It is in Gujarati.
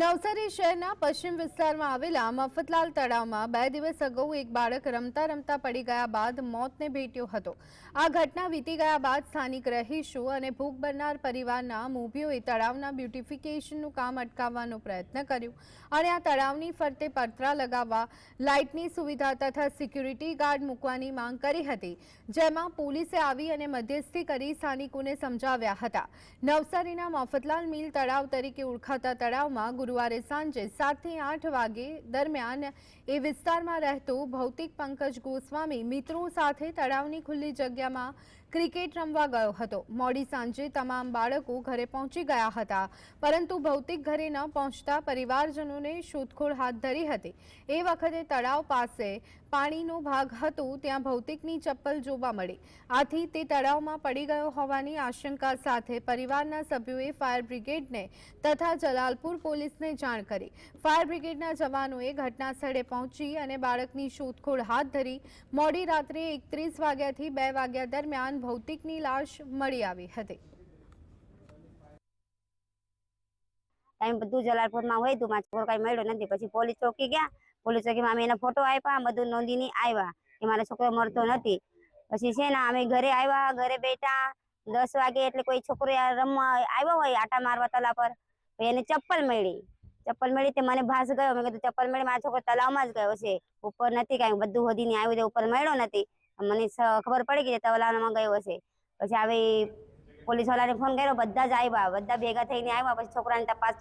નવસારી શહેરના પશ્ચિમ વિસ્તારમાં આવેલા મફતલાલ તળાવમાં બે દિવસ અગાઉ એક બાળક રમતા રમતા પડી ગયા બાદ મોતને ભેટ્યો હતો. આ ઘટના વીતી ગયા બાદ સ્થાનિક રહીશો અને ભૂખ બનનાર પરિવારના મૂવીઓએ તળાવના બ્યુટિફિકેશનનું કામ અટકાવવાનો પ્રયત્ન કર્યો અને આ તળાવની ફરતે પતરા લગાવવા, લાઇટની સુવિધા તથા સિક્યુરિટી ગાર્ડ મૂકવાની માંગ કરી હતી, જેમાં પોલીસે આવી અને મધ્યસ્થી કરી સ્થાનિકોને સમજાવ્યા હતા. નવસારીના મફતલાલ મિલ તળાવ તરીકે ઓળખાતા તળાવમાં ગુરુવારે સાંજે સાતથી આઠ વાગે દરમિયાન એ વિસ્તારમાં રહેતો ભૌતિક પંકજ ગોસ્વામી મિત્રો સાથે તળાવની ખુલ્લી જગ્યામાં ક્રિકેટ રમવા ગયો હતો. મોડી સાંજે તમામ બાળકો ઘરે પહોંચી ગયા હતા. પરંતુ ભૌતિક ઘરે ન પહોંચતા પરિવારજનોને શોધખોળ હાથ ધરી હતી. એ વખતે તળાવ પાસે પાણીનો ભાગ હતો, ત્યાં ભૌતિકની ચપ્પલ જોવા મળી. આથી તે તળાવમાં પડી ગયો હોવાની આશંકા સાથે પરિવારના સભ્યોએ ફાયર બ્રિગેડને તથા જલાલપુર પોલીસને જાણ કરી. ફાયર બ્રિગેડના જવાનોએ ઘટના સ્થળે પહોંચી અને બાળકની શોધખોળ હાથ ધરી મોડી રાત્રે એકત્રીસ વાગ્યાથી બે વાગ્યા દરમિયાન ભૌતિકની લાશ મળી આવી હતી. ટાઈમ બધું જલાલપુરમાં હોય તું મારો કઈ મળ્યો નથી. પછી પોલીસ ચોકી ગયા. પોલીસ ચોકીમાં અમે એના ફોટો આપ્યા બધું નોંધીને આવ્યા કે મારો છોકરો મળતો નથી. પછી છે ને અમે ઘરે આવ્યા, ઘરે બેઠા, દસ વાગે એટલે કોઈ છોકરો રમવા આવ્યો હોય, આટા મારવા તલા પર. એને ચપ્પલ મળી. ચપ્પલ મળી તે મને ભાસ ગયો. મેં કીધું, ચપ્પલ મળી, મારો છોકરો તલાવમાં જ ગયો છે. ઉપર નથી કાંઈ બધું હોદીને આવ્યું છે ઉપર મળ્યો નથી. મને ખબર પડી ગઈ તલાવમાં ગયો હશે પછી આવી પોલીસ વાળાને ફોન કર્યો, બધા જ આવ્યા. બધા ભેગા થઈને આવ્યા, પછી છોકરાની તપાસ